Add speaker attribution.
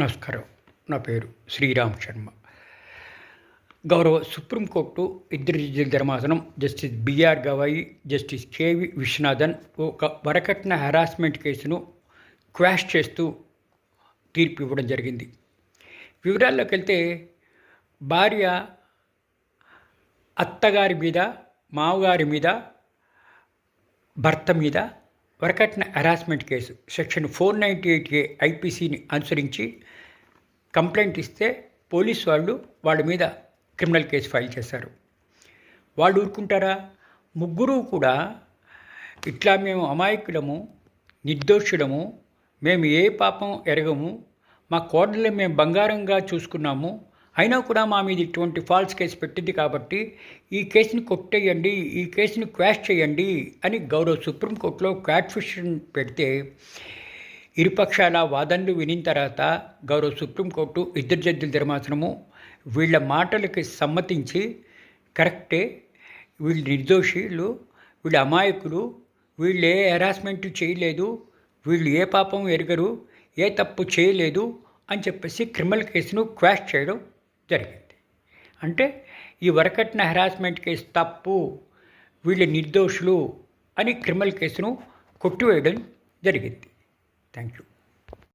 Speaker 1: నమస్కారం. నా పేరు శ్రీరామ్ శర్మ. గౌరవ సుప్రీంకోర్టు ఇద్దరు జడ్జిల ధర్మాసనం justice BR Gavai justice KV Viswanathan ఒక వరకట్న హెరాస్మెంట్ కేసును క్వాష్ చేస్తూ తీర్పు ఇవ్వడం జరిగింది. వివరాల్లోకి వెళ్తే భార్య అత్తగారి మీద మామగారి మీద భర్త మీద వరకట్న harassment case. Section four ninety eight A ఐపీసీని అనుసరించి కంప్లైంట్ ఇస్తే పోలీస్ వాళ్ళు వాళ్ళ మీద క్రిమినల్ కేసు ఫైల్ చేశారు. వాళ్ళు ఊరుకుంటారా? ముగ్గురు కూడా ఇట్లా మేము అమాయకులము నిర్దోషులము మేము ఏ పాపం ఎరగము మా కోడలు మేము బంగారంగా చూసుకున్నాము అయినా కూడా మా మీద ఇటువంటి ఫాల్స్ కేసు పెట్టింది కాబట్టి ఈ కేసుని కొట్టేయండి ఈ కేసుని క్వాష్ చేయండి అని గౌరవ సుప్రీంకోర్టులో క్వాట్ఫిషన్ పెడితే ఇరుపక్షాల వాదనలు వినిన తర్వాత గౌరవ సుప్రీంకోర్టు ఇద్దరు జడ్జిల ధర్మాసనము వీళ్ళ మాటలకి సమ్మతించి కరెక్టే వీళ్ళు నిర్దోషులు వీళ్ళు అమాయకులు వీళ్ళు ఏ హెరాస్మెంట్ చేయలేదు వీళ్ళు ఏ పాపం ఎరగరు ఏ తప్పు చేయలేదు అని చెప్పేసి క్రిమినల్ కేసును క్వాష్ చేయడం జరిగింది. అంటే ఈ వరకట్న హెరాస్మెంట్ కేసు తప్పు వీళ్ళు నిర్దోషులు అని క్రిమినల్ కేసును కొట్టివేయడం జరిగింది. Thank you